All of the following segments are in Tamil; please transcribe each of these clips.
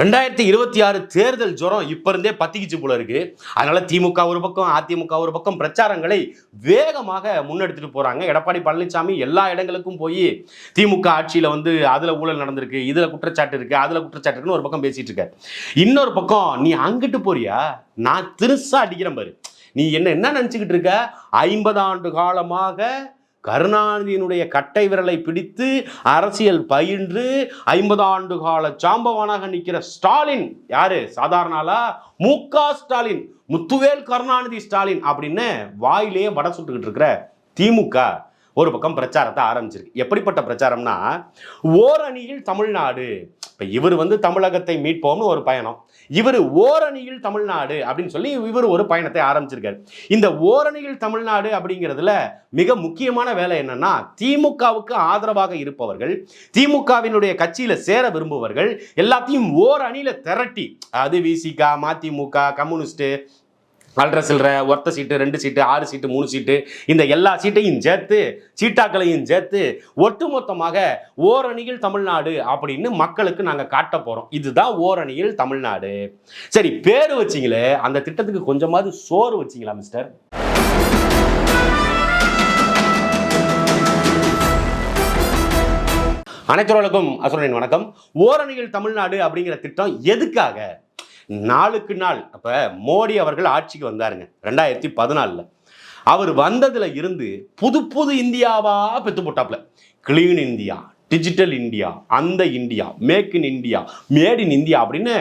ரெண்டாயிரத்தி இருபத்தி ஆறு தேர்தல் ஜுரம் இப்ப இருந்தே பத்திக்கிச்சு போல இருக்கு. அதனால திமுக ஒரு பக்கம் அதிமுக ஒரு பக்கம் பிரச்சாரங்களை வேகமாக முன்னெடுத்துட்டு போறாங்க. எடப்பாடி பழனிசாமி எல்லா இடங்களுக்கும் போய் திமுக ஆட்சியில வந்து அதுல ஊழல் நடந்திருக்கு இதுல குற்றச்சாட்டு இருக்கு அதுல குற்றச்சாட்டு இருக்குன்னு ஒரு பக்கம் பேசிட்டு இருக்க. இன்னொரு பக்கம் நீ அங்கிட்டு போறியா? நான் திருசா அடிக்கிறேன் பாரு. நீ என்ன என்ன நினச்சிக்கிட்டு இருக்க? ஐம்பது ஆண்டு காலமாக கருணாநிதியினுடைய கட்டை விரலை பிடித்து அரசியல் பயின்று ஐம்பது ஆண்டு கால சாம்பவனாக நிற்கிற ஸ்டாலின். யாரு? சாதாரண ஆளா? மு க ஸ்டாலின். முத்துவேல் கருணாநிதி ஸ்டாலின் அப்படின்னு வாயிலேயே வட சுட்டுக்கிட்டு இருக்கிற திமுக ஒரு பக்கம் பிரச்சாரத்தை ஆரம்பிச்சிருக்கு. எப்படிப்பட்ட பிரச்சாரம்னா ஓரணியில் தமிழ்நாடு. இப்போ இவர் வந்து தமிழகத்தை மீட்போம்னு ஒரு பயணம். இவர் ஓரணியில் தமிழ்நாடு அப்படின்னு சொல்லி இவர் ஒரு பயணத்தை ஆரம்பிச்சிருக்காரு. இந்த ஓரணியில் தமிழ்நாடு அப்படிங்கிறதுல மிக முக்கியமான வேலை என்னன்னா திமுகவுக்கு ஆதரவாக இருப்பவர்கள் திமுகவினுடைய கட்சியில சேர விரும்புபவர்கள் எல்லாத்தையும் ஓர் அணியில திரட்டி அது விசிகா மதிமுக கம்யூனிஸ்ட் அல்ட்ரா சில்லற ஒத்த சீட்டு ரெண்டு சீட்டு ஆறு சீட்டு மூணு சீட்டு இந்த எல்லா சீட்டையும் சேர்த்து சீட்டாக்களையும் சேர்த்து ஒட்டுமொத்தமாக ஓரணியில் தமிழ்நாடு அப்படின்னு மக்களுக்கு நாங்கள் காட்ட போகிறோம் இதுதான் ஓரணியில் தமிழ்நாடு. சரி பேர் வச்சிங்களே அந்த திட்டத்துக்கு கொஞ்சமாவது சோறு வச்சிங்களா மிஸ்டர் அனைத்துறவுகளுக்கும் அசுரனின் வணக்கம். ஓரணியில் தமிழ்நாடு அப்படிங்கிற திட்டம் எதுக்காக? நாளுக்கு நாள். அப்போ மோடி அவர்கள் ஆட்சிக்கு வந்தாருங்க ரெண்டாயிரத்தி பதினாலில். அவர் வந்ததில் இருந்து புது புது இந்தியாவாக பெற்று போட்டாப்ல. கிளீன் இந்தியா டிஜிட்டல் இந்தியா அந்த India make in India made in India அப்படின்னு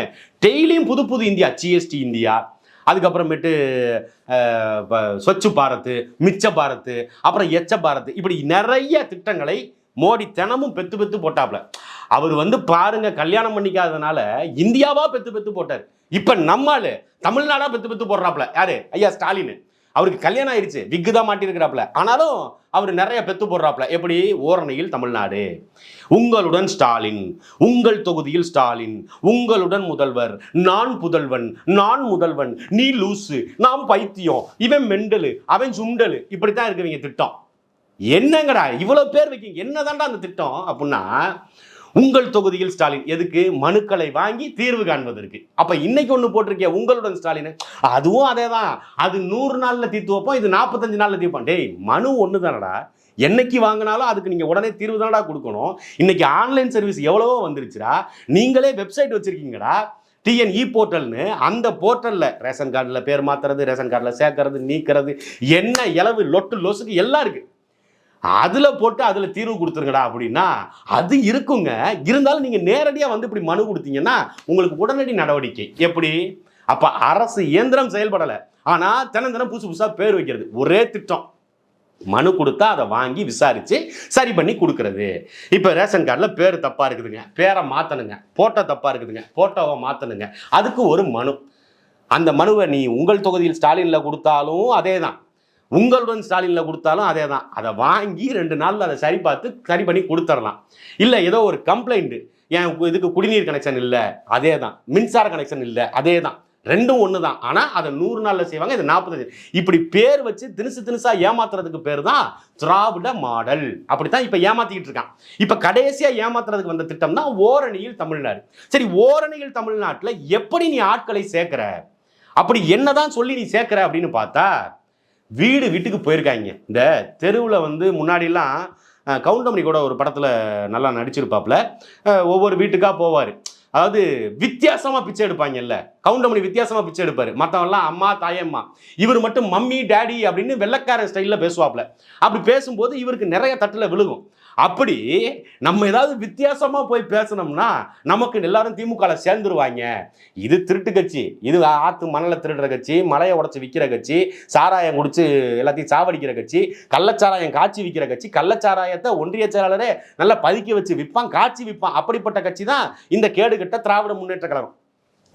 டெய்லியும் புது புது இந்தியா ஜிஎஸ்டி இந்தியா அதுக்கப்புறமேட்டு அஹ், ஸ்வச் பாரத் மிச்ச பாரத் அப்புறம் எச்ச பாரத் இப்படி நிறைய திட்டங்களை மோடி தினமும் பெத்து பெத்து போட்டாப்ல. அவர் வந்து பாருங்க கல்யாணம் பண்ணிக்காதனால இந்தியாவா பெத்து பெத்து போட்டார். இப்போ நம்மால் தமிழ்நாடாக பெத்து பெத்து போடுறாப்ல யாரு? ஐயா ஸ்டாலின். அவருக்கு கல்யாணம் ஆயிடுச்சு விக்கு தான் மாட்டிருக்கிறாப்ல ஆனாலும் அவர் நிறைய பெத்து போடுறாப்ல எப்படி? ஓரணையில் தமிழ்நாடு. உங்களுடன் ஸ்டாலின் உங்கள் தொகுதியில் ஸ்டாலின் உங்களுடன் முதல்வர் நான் புதல்வன் நான் முதல்வன் நீ லூசு நாம் பைத்தியம் இவன் மெண்டலு அவன் சுண்டலு. இப்படித்தான் இருக்குவீங்க திட்டம். என்னங்கடா? இவ்வளோ பேர் வைக்கீங்க என்னதான்டா அந்த திட்டம்? அப்படின்னா உங்கள் தொகுதியில் ஸ்டாலின் எதுக்கு? மனுக்களை வாங்கி தீர்வு காண்பதற்கு. அப்ப இன்னைக்கு ஒண்ணு போட்டிருக்கிய? உங்களுடன் ஸ்டாலின். அதுவும் அதே தான் அது நூறு நாள்ல தீர்த்து வைப்போம் இது நாற்பத்தஞ்சு நாள்ல தீர்ப்போம் டேய் மனு ஒன்று தானடா என்னைக்கு வாங்கினாலும் அதுக்கு நீங்க உடனே தீர்வு தானடா கொடுக்கணும். இன்னைக்கு ஆன்லைன் சர்வீஸ் எவ்வளவோ வந்துருச்சுடா. நீங்களே வெப்சைட் வச்சிருக்கீங்கடா. டிஎன்இ போர்ட்டல்னு அந்த போர்ட்டலில் ரேஷன் கார்டில் பேர் மாற்றுறது ரேஷன் கார்டில் சேர்க்கறது நீக்கிறது என்ன இளவு லொட்டு லொசுக்கு எல்லாம் இருக்குது அதில் போட்டு அதில் தீர்வு கொடுத்துருங்கடா அப்படின்னா அது இருக்குங்க. இருந்தாலும் நீங்கள் நேரடியாக வந்து இப்படி மனு கொடுத்தீங்கன்னா உங்களுக்கு உடனடி நடவடிக்கை. எப்படி? அப்போ அரசு இயந்திரம் செயல்படலை. ஆனால் தினம் தினம் புதுசு புதுசாக பேர் வைக்கிறது. ஒரே திட்டம். மனு கொடுத்தா அதை வாங்கி விசாரித்து சரி பண்ணி கொடுக்குறது. இப்போ ரேஷன் கார்டில் பேர் தப்பாக இருக்குதுங்க. பேரை மாற்றணுங்க ஃபோட்டோ தப்பாக இருக்குதுங்க. ஃபோட்டோவை மாற்றணுங்க அதுக்கு ஒரு மனு. அந்த மனுவை நீ உங்கள் தொகுதியில் ஸ்டாலினில் கொடுத்தாலும் அதே தான் உங்களுடன் ஸ்டாலினில் கொடுத்தாலும் அதே தான் அதை வாங்கி ரெண்டு நாளில் அதை சரி பார்த்து சரி பண்ணி கொடுத்துடலாம் இல்லை ஏதோ ஒரு கம்ப்ளைண்ட்டு என் இதுக்கு குடிநீர் கனெக்ஷன் இல்லை? அதே தான் மின்சார கனெக்ஷன் இல்லை. அதே தான் ரெண்டும் ஒன்று தான் ஆனால் அதை நூறு நாளில் செய்வாங்க இது நாற்பத்தஞ்சு இப்படி பேர் வச்சு தினுசு தினுசாக ஏமாத்துறதுக்கு பேர் தான் திராவிட மாடல். அப்படித்தான் இப்போ ஏமாற்றிக்கிட்டு இருக்கான். இப்போ கடைசியாக ஏமாத்துறதுக்கு வந்த திட்டம் தான் ஓரணியில் தமிழ்நாடு. சரி ஓரணியில் தமிழ்நாட்டில் எப்படி நீ ஆட்களை சேர்க்குற? அப்படி என்னதான் சொல்லி நீ சேர்க்குற அப்படின்னு பார்த்தா வீடு வீட்டுக்கு போயிருக்காங்க. இந்த தெருவில் வந்து முன்னாடிலாம் கவுண்டமணி கூட ஒரு படத்தில் நல்லா நடிச்சிருப்பாப்புல ஒவ்வொரு வீட்டுக்காக போவார். அதாவது வித்தியாசமாக பிச்சை எடுப்பாங்கல்ல. கவுண்டமணி வித்தியாசமாக பிச்சை எடுப்பார். மற்றவெல்லாம் அம்மா தாயம்மா இவர் மட்டும் மம்மி டேடி அப்படின்னு வெள்ளக்கார ஸ்டைலில் பேசுவாப்புல அப்படி பேசும்போது இவருக்கு நிறைய தட்டில் விழுகும். அப்படி நம்ம ஏதாவது வித்தியாசமாக போய் பேசணும்னா நமக்கு எல்லாரும் திமுகவில் சேர்ந்துருவாங்க. இது திருட்டு கட்சி. இது ஆற்று மணலை திருடுற கட்சி மலையை உடச்சி விற்கிற கட்சி சாராயம் குடிச்சு எல்லாத்தையும் சாவடிக்கிற கட்சி கள்ளச்சாராயம் காய்ச்சி விற்கிற கட்சி கள்ளச்சாராயத்தை ஒன்றிய செயலாளரே நல்லா பதுக்கி வச்சு விற்பான் காய்ச்சி விற்பான் அப்படிப்பட்ட கட்சி தான் இந்த கேடுகட்ட திராவிட முன்னேற்ற கழகம்.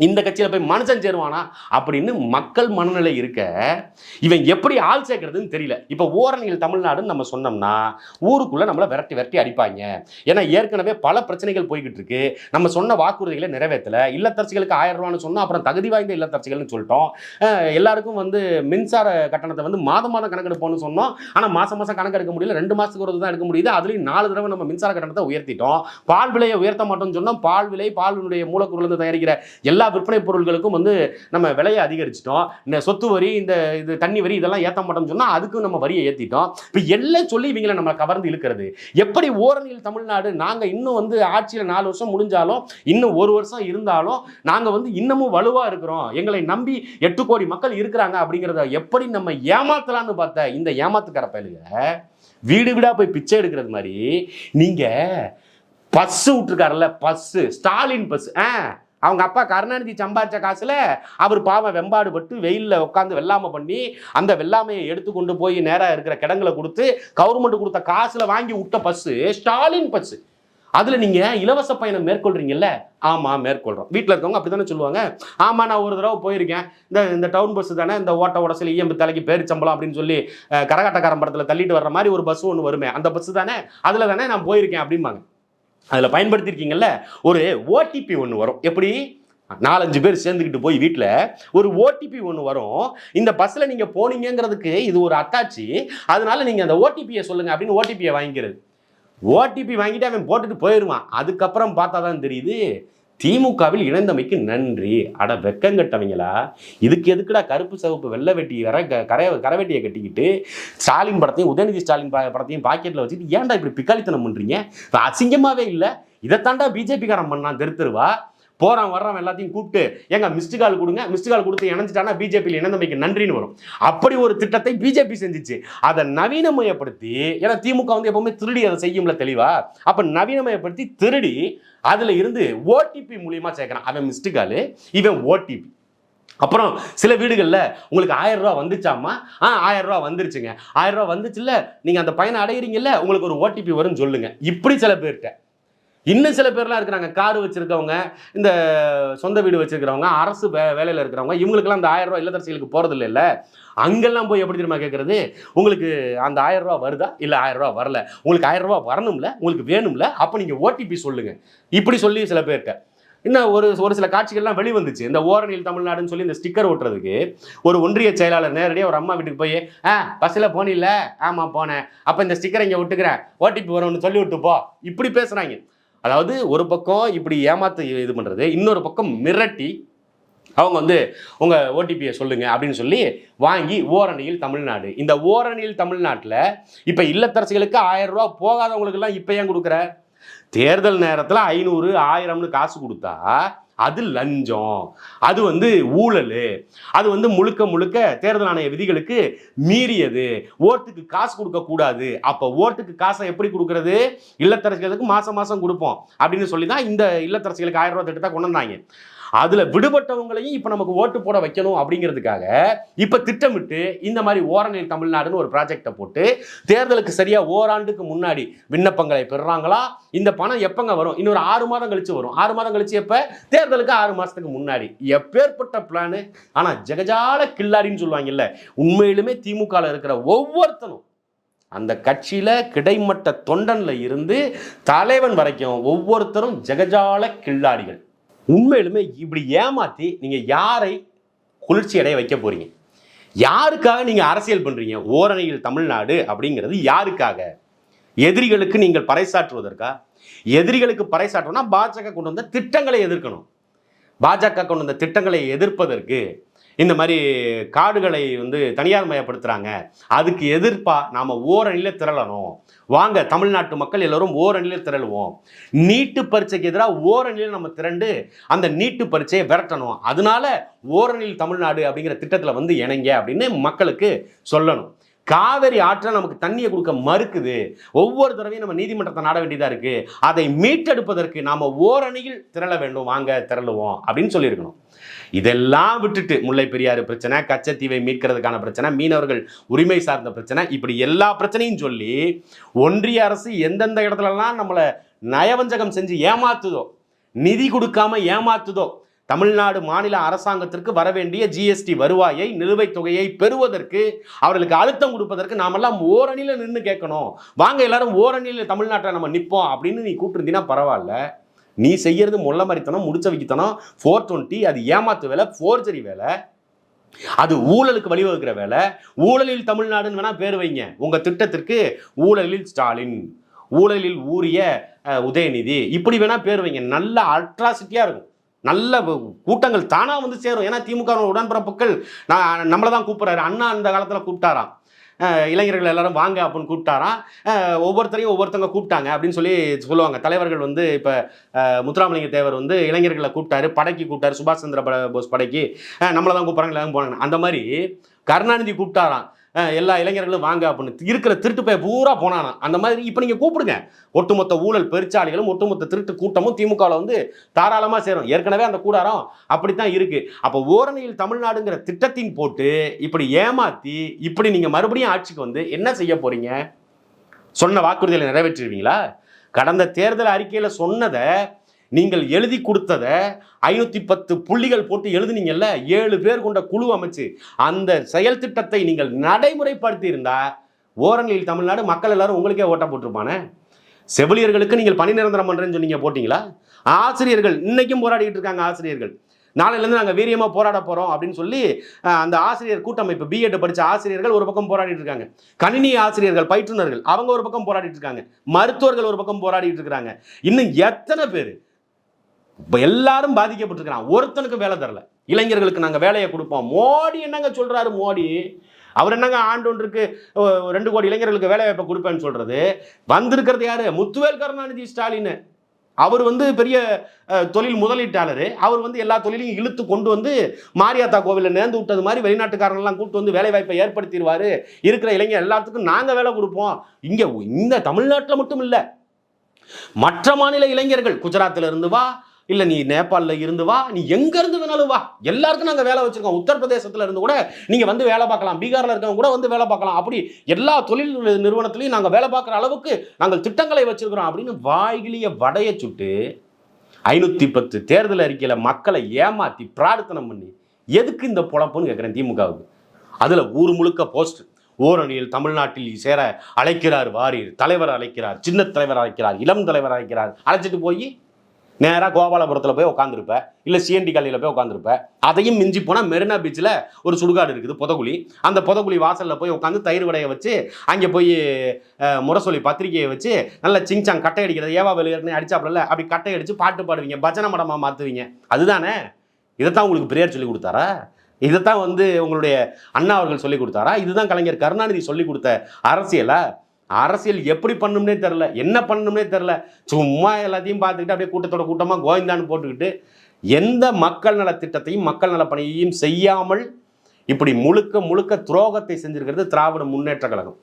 இந்த கட்சியில் போய் மனுஷன் சேருவானா அப்படின்னு மக்கள் மனநிலை இருக்க இவன் எப்படி ஆள் சேர்க்கறதுன்னு தெரியல. இப்போ ஓரணியில் தமிழ்நாடுன்னு நம்ம சொன்னோம்னா ஊருக்குள்ளே நம்மளை விரட்டி விரட்டி அடிப்பாங்க. ஏன்னா ஏற்கனவே பல பிரச்சனைகள் போய்கிட்டு இருக்கு. நம்ம சொன்ன வாக்குறுதிகளை நிறைவேற்றல இல்லத்தரசிகளுக்கு ஆயிரம் ரூபான்னு சொன்னோம். அப்புறம் தகுதி வாய்ந்த இல்லத்தரசிகள்னு சொல்லிட்டோம். எல்லாருக்கும் வந்து மின்சார கட்டணத்தை வந்து மாதம் மாதம் கணக்கெடுப்போம்னு சொன்னோம். ஆனால் மாதம் மாதம் கணக்கெடுக்க முடியல. ரெண்டு மாதத்துக்கு ஒரு தான் எடுக்க முடியுது. அதுலேயும் நாலு தடவை நம்ம மின்சார கட்டணத்தை உயர்த்திட்டோம். பால் விலையை உயர்த்த மாட்டோம்னு சொன்னோம். பால் விலை பாலினுடைய மூலக்கூறுலேருந்து தயாரிக்கிற எல்லா விற்பனை பொருட்களுக்கும் வந்து நம்ம விலையை அதிகரிச்சிட்டோம். இந்த சொத்து வரி இந்த இது தண்ணி வரி இதெல்லாம் ஏற்ற மாட்டோம்னு சொன்னால் அதுக்கும் நம்ம வரியை ஏற்றிட்டோம் இப்போ எல்லாம் சொல்லி இவங்களை நம்ம கவர்ந்து இழுக்கிறது. எப்படி ஓரணியில் தமிழ்நாடு நாங்கள் இன்னும் வந்து ஆட்சியில் நாலு வருஷம் முடிஞ்சாலும் இன்னும் ஒரு வருஷம் இருந்தாலும் நாங்கள் வந்து இன்னமும் வலுவாக இருக்கிறோம். எங்களை நம்பி எட்டு கோடி மக்கள் இருக்கிறாங்க அப்படிங்கிறத எப்படி நம்ம ஏமாத்தலான்னு பார்த்த இந்த ஏமாத்துக்கார பயலுக வீடு வீடாக போய் பிச்சை எடுக்கிறது மாதிரி நீங்கள் பஸ்ஸு விட்டுருக்காருல்ல பஸ்ஸு ஸ்டாலின் பஸ். ஆ. அவங்க அப்பா கருணாநிதி சம்பாதிச்ச காசில் அவர் பாவம் வெம்பாடு பட்டு வெயிலில் உட்காந்து வெள்ளாமை பண்ணி அந்த வெள்ளாமையை எடுத்து கொண்டு போய் நேராக இருக்கிற கிடங்களை கொடுத்து கவர்மெண்ட் கொடுத்த காசில் வாங்கி விட்ட பஸ்ஸு ஸ்டாலின் பஸ்ஸு. அதில் நீங்கள் இலவச பயணம் மேற்கொள்கிறீங்கல்ல ஆமாம் மேற்கொள்கிறோம் வீட்டில் இருக்கவங்க அப்படி தானே சொல்லுவாங்க? ஆமாம் நான் ஒரு தடவை போயிருக்கேன். இந்த இந்த டவுன் பஸ் தானே இந்த ஓட்ட உடசில் இஎம்பி தலைக்கு பேரிச்சம்பளம் அப்படின்னு சொல்லி அஹ், கரகாட்டக்காரன் படத்தில் தள்ளிட்டு வர்ற மாதிரி ஒரு பஸ் ஒன்று வருமே. அந்த பஸ் தானே? அதில் தானே நான் போயிருக்கேன் அப்படிம்பாங்க. அதில் பயன்படுத்தியிருக்கீங்கல்ல ஒரு ஓடிபி ஒன்று வரும். எப்படி? நாலஞ்சு பேர் சேர்ந்துக்கிட்டு போய் வீட்டில் ஒரு ஓடிபி ஒன்று வரும். இந்த பஸ்ஸில் நீங்கள் போனீங்கங்கிறதுக்கு இது ஒரு அத்தாச்சி அதனால நீங்கள் அந்த ஓடிபியை சொல்லுங்கள் அப்படின்னு ஓடிபியை வாங்கிக்கிறது. ஓடிபி வாங்கிட்டு அவன் போட்டுட்டு போயிடுவான் அதுக்கப்புறம் பார்த்தா தான் தெரியுது. திமுகவில் இணைந்தமைக்கு நன்றி. அட வெக்கங்கட்டவங்களா இதுக்கு எதுக்குடா கருப்பு சிவப்பு வெள்ளை வெட்டி வர க- கரை கரவெட்டியை கட்டிக்கிட்டு ஸ்டாலின் படத்தையும் உதயநிதி ஸ்டாலின் படத்தையும் பாக்கெட்டில் வச்சுட்டு ஏன்டா இப்படி பிக்காளித்தனம் பண்ணுறீங்க அசிங்கமாகவே இல்லை. இதைத்தாண்டா பிஜேபிக்காரன் பண்ணான் தெரு போகிறான் வர்றவன் எல்லாத்தையும் கூப்பிட்டு ஏங்க மிஸ்டு கால் கொடுங்க. மிஸ்டு கால் கொடுத்து இணைஞ்சிட்டானா பிஜேபியில் இணைந்தமைக்கு நன்றின்னு வரும். அப்படி ஒரு திட்டத்தை பிஜேபி செஞ்சிச்சு. அதை நவீனமயப்படுத்தி ஏன்னா திமுக வந்து எப்பவுமே திருடி அதை செய்யும்ல தெளிவா? அப்போ நவீனமயப்படுத்தி திருடி அதில் இருந்து ஓடிபி மூலியமா சேர்க்குறான். அவன் மிஸ்டு கால் இவன் ஓடிபி அப்புறம் சில வீடுகளில் உங்களுக்கு ஆயிரம் ரூபா வந்துச்சாமா ஆ ஆயிரம் ரூபா வந்துருச்சுங்க. ஆயிரம் ரூபா வந்துச்சுல்ல நீங்கள் அந்த பயனை அடையிறீங்கல்ல உங்களுக்கு ஒரு ஓடிபி வரும்னு சொல்லுங்க. இப்படி சில பேர்கிட்ட இன்னும் சில பேர்லாம் இருக்கிறாங்க. கார் வச்சிருக்கவங்க இந்த சொந்த வீடு வச்சிருக்கிறவங்க அரசு வே வேலையில் இருக்கிறவங்க இவங்களுக்கெல்லாம் அந்த ஆயிரம் ரூபா இல்லத்தரசிகளுக்கு போகிறது இல்லைல்ல அங்கெல்லாம் போய் எப்படி தெரியுமா கேட்குறது உங்களுக்கு அந்த ஆயிரம் ரூபா வருதா? இல்லை ஆயிரம் ரூபா வரல. உங்களுக்கு ஆயிரம் ரூபா வரணும்ல? உங்களுக்கு வேணும்ல? அப்போ நீங்கள் ஓடிபி சொல்லுங்கள் இப்படி சொல்லி சில பேர்கிட்ட இன்னும் ஒரு ஒரு சில காட்சிகள்லாம் வெளிவந்துச்சு. இந்த ஓரணியில் தமிழ்நாடுன்னு சொல்லி இந்த ஸ்டிக்கர் ஓட்டுறதுக்கு ஒரு ஒன்றிய செயலாளர் நேரடியாக ஒரு அம்மா வீட்டுக்கு போய் ஆ பஸ்ஸில் போனில்ல? ஆமாம் போனேன். அப்போ இந்த ஸ்டிக்கரை இங்கே விட்டுக்கிறேன் ஓடிபி வரும்னு சொல்லி விட்டு போ. இப்படி பேசுகிறாங்க அதாவது ஒரு பக்கம் இப்படி ஏமாத்து இது பண்ணுறது இன்னொரு பக்கம் மிரட்டி அவங்க வந்து உங்கள் ஓடிபியை சொல்லுங்கள் அப்படின்னு சொல்லி வாங்கி ஓரணியில் தமிழ்நாடு. இந்த ஓரணியில் தமிழ்நாட்டில் இப்போ இல்லத்தரசிகளுக்கு ஆயிரம் ரூபா போகாதவங்களுக்கெல்லாம் இப்போ ஏன் கொடுக்குற? தேர்தல் நேரத்தில் ஐநூறு ஆயிரம்னு காசு கொடுத்தா அது லஞ்சம். அது வந்து ஊழல். அது வந்து முழுக்க முழுக்க தேர்தல் ஆணைய விதிகளுக்கு மீறியது. ஓட்டுக்கு காசு கொடுக்க கூடாது. அப்போ ஓட்டுக்கு காசை எப்படி கொடுக்கறது? இல்லத்தரசிகளுக்கு மாசம் மாசம் கொடுப்போம். அப்படின்னு சொல்லி தான் இந்த இல்லத்தரசிகளுக்கு ஆயிரம் ரூபாய் திட்டத்தை கொண்டு வந்தாங்க. அதுல விடுபட்டவங்களையும் இப்ப நமக்கு ஓட்டு போட வைக்கணும் அப்படிங்கிறதுக்காக இப்ப திட்டமிட்டு இந்த மாதிரி ஓரணில் தமிழ்நாடுன்னு ஒரு ப்ராஜெக்டை போட்டு தேர்தலுக்கு சரியா ஓராண்டுக்கு முன்னாடி விண்ணப்பங்களை பெறுறாங்களா? இந்த பணம் எப்பங்க வரும்? இன்னொரு ஆறு மாதம் கழிச்சு வரும். ஆறு மாதம் கழிச்சு எப்ப? தேர்தலுக்கு ஆறு மாசத்துக்கு முன்னாடி. எப்பேற்பட்ட பிளானு ஆனா ஜெகஜால கில்லாடின்னு சொல்லுவாங்கல்ல உண்மையிலுமே திமுகவில் இருக்கிற ஒவ்வொருத்தனும் அந்த கட்சியில் கிடைமட்ட தொண்டனில் இருந்து தலைவன் வரைக்கும் ஒவ்வொருத்தரும் ஜெகஜால கில்லாடிகள். உண்மையிலுமே இப்படி ஏமாற்றி நீங்கள் யாரை குளிர்ச்சி அடைய வைக்க போகிறீங்க யாருக்காக நீங்கள் அரசியல் பண்ணுறீங்க ஓரணியில் தமிழ்நாடு அப்படிங்கிறது யாருக்காக? எதிரிகளுக்கு நீங்கள் பறைசாற்றுவதற்கா? எதிரிகளுக்கு பறைசாற்றணும்னா பாஜக கொண்டு வந்த திட்டங்களை எதிர்க்கணும். பாஜக கொண்டு வந்த திட்டங்களை எதிர்ப்பதற்கு இந்த மாதிரி காடுகளை வந்து தனியார் மயப்படுத்துகிறாங்க அதுக்கு எதிர்ப்பாக நாம் ஓரணியில் திரளணும். வாங்க தமிழ்நாட்டு மக்கள் எல்லோரும் ஓரணியில் திரளுவோம். நீட்டு பரீட்சைக்கு எதிராக ஓரணியில் நம்ம திரண்டு அந்த நீட்டு பரீட்சையை விரட்டணும். அதனால ஓரணியில் தமிழ்நாடு அப்படிங்கிற திட்டத்தில் வந்து இணைங்க அப்படின்னு மக்களுக்கு சொல்லணும். காவிரி ஆற்றில் நமக்கு தண்ணியை கொடுக்க மறுக்குது. ஒவ்வொரு தடவையும் நம்ம நீதிமன்றத்தை நாட வேண்டியதாக இருக்குது அதை மீட்டெடுப்பதற்கு நாம் ஓரணியில் திரள வேண்டும். வாங்க திரளுவோம் அப்படின்னு சொல்லியிருக்கணும். இதெல்லாம் விட்டுட்டு முல்லை பெரியாறு பிரச்சனை கச்சத்தீவை மீட்கிறதுக்கான பிரச்சனை மீனவர்கள் உரிமை சார்ந்த பிரச்சனை இப்படி எல்லா பிரச்சனையும் சொல்லி ஒன்றிய அரசு எந்தெந்த இடத்துலலாம் நம்மளை நயவஞ்சகம் செஞ்சு ஏமாத்துதோ நிதி கொடுக்காம ஏமாத்துதோ தமிழ்நாடு மாநில அரசாங்கத்திற்கு வர வேண்டிய ஜிஎஸ்டி வருவாயை நிலுவைத் தொகையை பெறுவதற்கு அவர்களுக்கு அழுத்தம் கொடுப்பதற்கு நாமெல்லாம் ஓரணியில் நின்று கேட்கணும். வாங்க எல்லாரும் ஓரணியில் தமிழ்நாட்டில் நம்ம நிற்போம் அப்படின்னு நீ கூப்பிட்டுருந்தீங்கன்னா பரவாயில்ல. நீ செய்யறது முள்ள மறித்தனம் முடிச்ச வைக்கத்தனம் ஃபோர் டுவெண்ட்டி அது ஏமாத்து வேலை ஃபோர்ஜரி வேலை. அது ஊழலுக்கு வழிவகுக்கிற வேலை. ஊழலில் தமிழ்நாடுன்னு வேணா பேர் வைங்க. உங்க திட்டத்திற்கு ஊழலில் ஸ்டாலின் ஊழலில் ஊறிய உதயநிதி. இப்படி வேணா பேர் வைங்க. நல்ல அட்ராசிட்டியா இருக்கும். நல்ல கூட்டங்கள் தானாக வந்து சேரும். ஏன்னா திமுக உடன்பிறப்புகள் நான் நம்மளை தான் கூப்பிட்றாரு. அண்ணா அந்த காலத்தில் கூப்பிட்டாராம். இளைஞர்கள் எல்லாரும் வாங்க அப்படின்னு கூப்பிட்டாராம். ஒவ்வொருத்தரையும் ஒவ்வொருத்தவங்க கூப்பிட்டாங்க அப்படின்னு சொல்லி சொல்லுவாங்க. தலைவர்கள் வந்து இப்போ முத்துராமலிங்க தேவர் வந்து இளைஞர்களை கூப்பிட்டாரு. படைக்கு கூப்பிட்டாரு. சுபாஷ் சந்திர போஸ் படைக்கு. நம்மளை தான் கூப்பிட்றாங்க. எல்லாரும் போனாங்க. அந்த மாதிரி கருணாநிதி கூப்பிட்டாராம். எல்லா இளைஞர்களும் வாங்க அப்படின்னு இருக்கிற திருட்டு பய பூரா போனானா. அந்த மாதிரி இப்போ நீங்கள் கூப்பிடுங்க. ஒட்டுமொத்த ஊழல் பெருச்சாளிகளும் ஒட்டுமொத்த திருட்டு கூட்டமும் திமுகவில் வந்து தாராளமாக சேரும். ஏற்கனவே அந்த கூடாரம் அப்படித்தான் இருக்கு. அப்போ ஓரணியில் தமிழ்நாடுங்கிற திட்டத்தின் போட்டு இப்படி ஏமாத்தி இப்படி நீங்கள் மறுபடியும் ஆட்சிக்கு வந்து என்ன செய்ய போறீங்க? சொன்ன வாக்குறுதிகளை நிறைவேற்றிடுவீங்களா கடந்த தேர்தல் அறிக்கையில் சொன்னதை நீங்கள் எழுதி கொடுத்ததை ஐநூற்றி பத்து புள்ளிகள் போட்டு எழுதுனீங்கல்ல ஏழு பேர் கொண்ட குழு அமைச்சு அந்த செயல் திட்டத்தை நீங்கள் நடைமுறைப்படுத்தி ஓரங்களில் தமிழ்நாடு மக்கள் எல்லாரும் உங்களுக்கே ஓட்ட போட்டிருப்பானே? செவிலியர்களுக்கு நீங்கள் பணி நிரந்தரம் பண்ணுறேன்னு சொன்னீங்க போட்டிங்களா? ஆசிரியர்கள் இன்றைக்கும் போராடிக்கிட்டு இருக்காங்க ஆசிரியர்கள். நாளையிலேருந்து நாங்கள் வீரியமாக போராட போகிறோம் அப்படின்னு சொல்லி அந்த ஆசிரியர் கூட்டமைப்பு பிஎட் படித்த ஆசிரியர்கள் ஒரு பக்கம் போராடிட்டு இருக்காங்க. கணினி ஆசிரியர்கள் பயிற்றுனர்கள் அவங்க ஒரு பக்கம் போராடிட்டு இருக்காங்க. மருத்துவர்கள் ஒரு பக்கம் போராடிட்டு இருக்கிறாங்க. இன்னும் எத்தனை பேர் இப்போ எல்லாரும் பாதிக்கப்பட்டிருக்கிறான். ஒருத்தனுக்கு வேலை தரல. இளைஞர்களுக்கு நாங்கள் வேலையை கொடுப்போம். மோடி என்னங்க சொல்கிறாரு மோடி? அவர் என்னங்க ஆண்டு ஒன்றுக்கு ரெண்டு கோடி இளைஞர்களுக்கு வேலை வாய்ப்பை கொடுப்பேன்னு சொல்கிறது வந்திருக்கிறது யார்? முத்துவேல் கருணாநிதி ஸ்டாலின். அவர் வந்து பெரிய தொழில் முதலீட்டாளர். அவர் வந்து எல்லா தொழிலையும் இழுத்து கொண்டு வந்து மாரியாத்தா கோவிலில் நேர்ந்து விட்டது மாதிரி வெளிநாட்டுக்காரங்கெல்லாம் கூட்டு வந்து வேலைவாய்ப்பை ஏற்படுத்திடுவார் ஏற்படுத்திடுவாரு. இருக்கிற இளைஞர் எல்லாத்துக்கும் நாங்கள் வேலை கொடுப்போம். இங்கே இந்த தமிழ்நாட்டில் மட்டும் இல்லை. மற்ற மாநில இளைஞர்கள் குஜராத்தில் இருந்து வா இல்லை நீ நேபாளில் இருந்து வா நீ எங்கேருந்து வேணாலும் வா. எல்லாருக்கும் நாங்கள் வேலை வச்சுருக்கோம். உத்தரப்பிரதேசத்தில் இருந்து கூட நீங்கள் வந்து வேலை பார்க்கலாம். பீகாரில் இருக்கவங்க கூட வந்து வேலை பார்க்கலாம். அப்படி எல்லா தொழில் நிறுவனத்துலையும் நாங்கள் வேலை பார்க்குற அளவுக்கு நாங்கள் திட்டங்களை வச்சுருக்கிறோம் அப்படின்னு வாய்கிலிய வடைய சுட்டு ஐநூற்றி பத்து தேர்தல் அறிக்கையில் மக்களை ஏமாற்றி பிரார்த்தனை பண்ணி எதுக்கு இந்த பொழப்புன்னு கேட்குறேன் திமுகவுக்கு. அதில் ஊர் முழுக்க போஸ்ட். ஓரணியில் தமிழ்நாட்டில் சேர அழைக்கிறார் வாரியர். தலைவர் அழைக்கிறார் சின்ன தலைவர் அழைக்கிறார் இளம் தலைவர் அழைக்கிறார். அழைச்சிட்டு போய் நேராக கோபாலபுரத்தில் போய் உட்காந்துருப்ப இல்லை சிஎன்டி காலையில் போய் உட்காந்துருப்ப அதையும் மிஞ்சி போனால் மெரினா பீச்சில் ஒரு சுடுகாடு இருக்குது புதகுழி. அந்த புதகுழி வாசலில் போய் உட்காந்து தயிர் வடையை வச்சு அங்கே போய் முரசொலி பத்திரிகையை வச்சு நல்லா சிங்சாங் கட்டை அடிக்கிறது ஏவா வெளியேறனே அடிச்சாப்புல அப்படி கட்டை அடித்து பாட்டு பாடுவீங்க பஜனை மடமாக மாற்றுவீங்க அதுதானே? இதைத்தான் உங்களுக்கு பெரியார் சொல்லி கொடுத்தாரா? இதைத்தான் வந்து உங்களுடைய அண்ணா அவர்கள் சொல்லி கொடுத்தாரா? இதுதான் கலைஞர் கருணாநிதி சொல்லி கொடுத்த அரசியலா? அரசியல் எப்படி பண்ணணும்னே தெரில என்ன பண்ணணும்னே தெரில சும்மா எல்லாத்தையும் பார்த்துக்கிட்டு அப்படியே கூட்டத்தோட கூட்டமாக கோவிந்தான்னு போட்டுக்கிட்டு எந்த மக்கள் நலத்திட்டத்தையும் மக்கள் நலப்பணியையும் செய்யாமல் இப்படி முழுக்க முழுக்க துரோகத்தை செஞ்சிருக்கிறது திராவிட முன்னேற்ற கழகம்.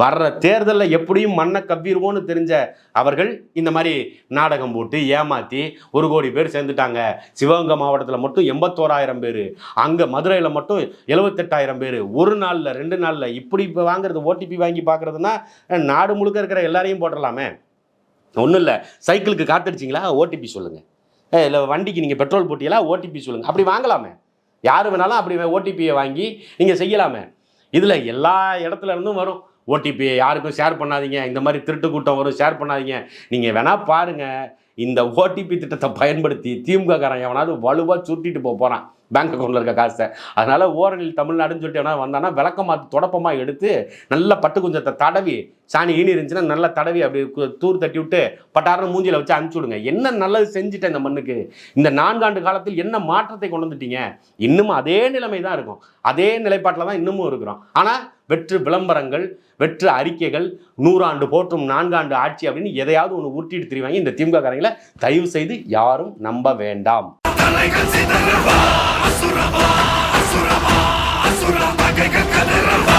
வர்ற தேர்தலில் எப்படியும் மண்ணை கவ்விடுவோன்னு தெரிஞ்ச அவர்கள் இந்த மாதிரி நாடகம் போட்டு ஏமாற்றி ஒரு கோடி பேர் சேர்ந்துட்டாங்க. சிவகங்கை மாவட்டத்தில் மட்டும் எண்பத்தோராயிரம் பேர். அங்கே மதுரையில் மட்டும் எழுபத்தெட்டாயிரம் பேர். ஒரு நாளில் ரெண்டு நாளில் இப்படி இப்போ வாங்குறது ஓடிபி வாங்கி பார்க்குறதுனா நாடு முழுக்க இருக்கிற எல்லாரையும் போட்டுடலாமே ஒன்றும் இல்லை. சைக்கிளுக்கு காத்தடிச்சிங்களா? ஓடிபி சொல்லுங்கள் இல்லை வண்டிக்கு நீங்கள் பெட்ரோல் போட்டியலா ஓடிபி சொல்லுங்கள் அப்படி வாங்கலாமே. யார் வேணாலும் அப்படி ஓடிபியை வாங்கி நீங்கள் செய்யலாமே. இதில் எல்லா இடத்துல இருந்தும் வரும். ஓடிபி யாருக்கும் ஷேர் பண்ணாதீங்க. இந்த மாதிரி திருட்டு கூட்டம் வரும் ஷேர் பண்ணாதீங்க. நீங்கள் வேணால் பாருங்கள் இந்த ஓடிபி திட்டத்தை பயன்படுத்தி திமுக காரன் எவனாவது வலுவாக சுட்டிட்டு போக போகிறான் பேங்க் அக்கௌண்ட்டில் இருக்க காசை. அதனால ஓரணில் தமிழ்நாடுன்னு சொல்லிட்டு எவனா வந்தானா விளக்கமாக தொடப்பமாக எடுத்து நல்ல பட்டு குஞ்சத்தை தடவி சாணி ஈனி இருந்துச்சுன்னா நல்லா தடவி அப்படி தூர் தட்டி விட்டு பட்டாரம் மூஞ்சியில் வச்சு அனுப்பிச்சு விடுங்க. என்ன நல்லது செஞ்சுட்டேன் இந்த மண்ணுக்கு? இந்த நான்காண்டு காலத்தில் என்ன மாற்றத்தை கொண்டு வந்துட்டீங்க? இன்னும் அதே நிலைமை தான் இருக்கும். அதே நிலைப்பாட்டில் தான் இன்னமும் இருக்கிறோம். ஆனால் வெற்று விளம்பரங்கள் வெற்று அறிக்கைகள் நூறாண்டு போற்றும் நான்காண்டு ஆட்சி அப்படின்னு எதையாவது ஒன்று உருட்டிட்டு தெரிவாங்க. இந்த திமுக காரங்களை தயவு செய்து யாரும் நம்ப வேண்டாம். Asura Ma, Asura Ma, Asura Ma, Gagakadirama